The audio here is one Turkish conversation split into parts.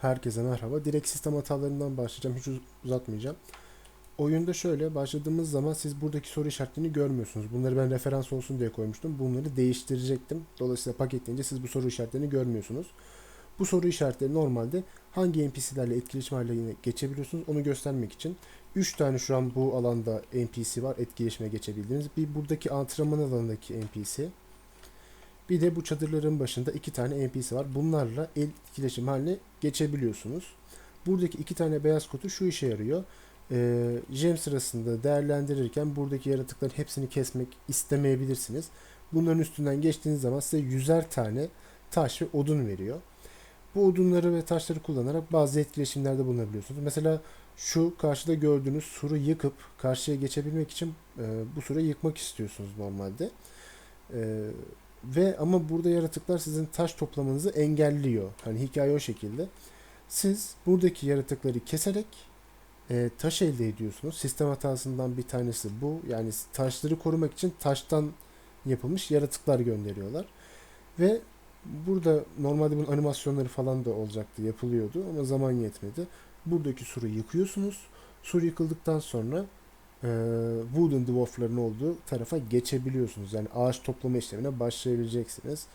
Herkese merhaba. Direkt sistem hatalarından başlayacağım. Hiç uz- uzatmayacağım. Oyunda şöyle başladığımız zaman siz buradaki soru işaretlerini görmüyorsunuz. Bunları ben referans olsun diye koymuştum. Bunları değiştirecektim. Dolayısıyla paketleyince siz bu soru işaretlerini görmüyorsunuz. Bu soru işaretleri normalde hangi NPC'lerle etkileşim haline geçebiliyorsunuz onu göstermek için 3 tane şu an bu alanda NPC var etkileşime geçebildiğiniz. Bir buradaki antrenman alanındaki NPC. Bir de bu çadırların başında iki tane NPC var. Bunlarla etkileşim haline geçebiliyorsunuz. Buradaki iki tane beyaz kutu şu işe yarıyor. Ee, jam sırasında değerlendirirken buradaki yaratıkların hepsini kesmek istemeyebilirsiniz. Bunların üstünden geçtiğiniz zaman size yüzer tane taş ve odun veriyor. Bu odunları ve taşları kullanarak bazı etkileşimlerde bulunabiliyorsunuz. Mesela şu karşıda gördüğünüz suru yıkıp karşıya geçebilmek için e, bu suru yıkmak istiyorsunuz normalde. E, ve ama burada yaratıklar sizin taş toplamanızı engelliyor. Hani hikaye o şekilde. Siz buradaki yaratıkları keserek e, taş elde ediyorsunuz. Sistem hatasından bir tanesi bu. Yani taşları korumak için taştan yapılmış yaratıklar gönderiyorlar. Ve burada normalde bunun animasyonları falan da olacaktı, yapılıyordu ama zaman yetmedi. Buradaki suru yıkıyorsunuz. Sur yıkıldıktan sonra e, Wooden Dwarf'ların olduğu tarafa geçebiliyorsunuz. Yani ağaç toplama işlemine başlayabileceksiniz.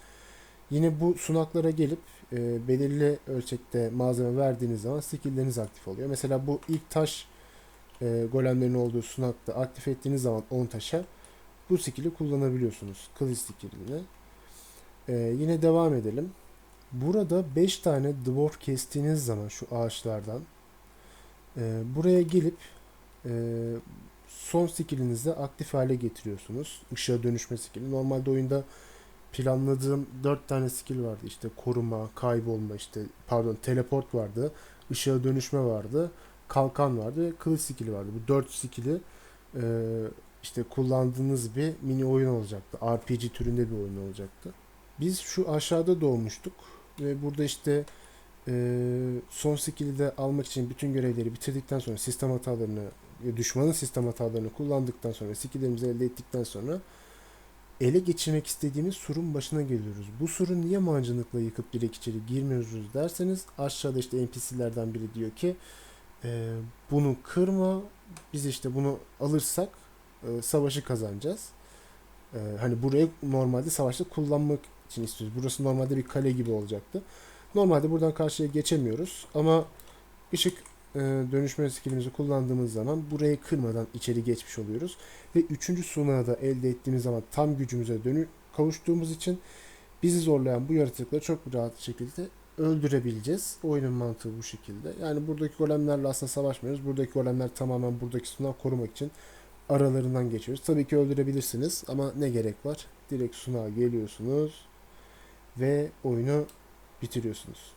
Yine bu sunaklara gelip e, belirli ölçekte malzeme verdiğiniz zaman skill'leriniz aktif oluyor. Mesela bu ilk taş e, golemlerin olduğu sunakta aktif ettiğiniz zaman 10 taşa bu skill'i kullanabiliyorsunuz. Kılıç skill'ini. E, yine devam edelim. Burada 5 tane dwarf kestiğiniz zaman şu ağaçlardan e, buraya gelip e, son skill'inizi aktif hale getiriyorsunuz. Işığa dönüşme skill'i. Normalde oyunda planladığım 4 tane skill vardı. İşte koruma, kaybolma, işte pardon teleport vardı. Işığa dönüşme vardı. Kalkan vardı. Kılıç skill'i vardı. Bu 4 skill'i e, işte kullandığınız bir mini oyun olacaktı. RPG türünde bir oyun olacaktı. Biz şu aşağıda doğmuştuk ve burada işte e, son skill'i de almak için bütün görevleri bitirdikten sonra sistem hatalarını düşmanın sistem hatalarını kullandıktan sonra skill'lerimizi elde ettikten sonra ele geçirmek istediğimiz surun başına geliyoruz. Bu suru niye mancınıkla yıkıp direkt içeri girmiyoruz derseniz aşağıda işte NPC'lerden biri diyor ki e, bunu kırma biz işte bunu alırsak e, savaşı kazanacağız. E, hani burayı normalde savaşta kullanmak için istiyoruz. Burası normalde bir kale gibi olacaktı. Normalde buradan karşıya geçemiyoruz ama ışık dönüşme skillimizi kullandığımız zaman burayı kırmadan içeri geçmiş oluyoruz. Ve üçüncü sunağı da elde ettiğimiz zaman tam gücümüze dönü kavuştuğumuz için bizi zorlayan bu yaratıkları çok rahat şekilde öldürebileceğiz. Oyunun mantığı bu şekilde. Yani buradaki golemlerle aslında savaşmıyoruz. Buradaki golemler tamamen buradaki sunağı korumak için aralarından geçiyoruz. Tabii ki öldürebilirsiniz ama ne gerek var? Direkt sunağa geliyorsunuz ve oyunu bitiriyorsunuz.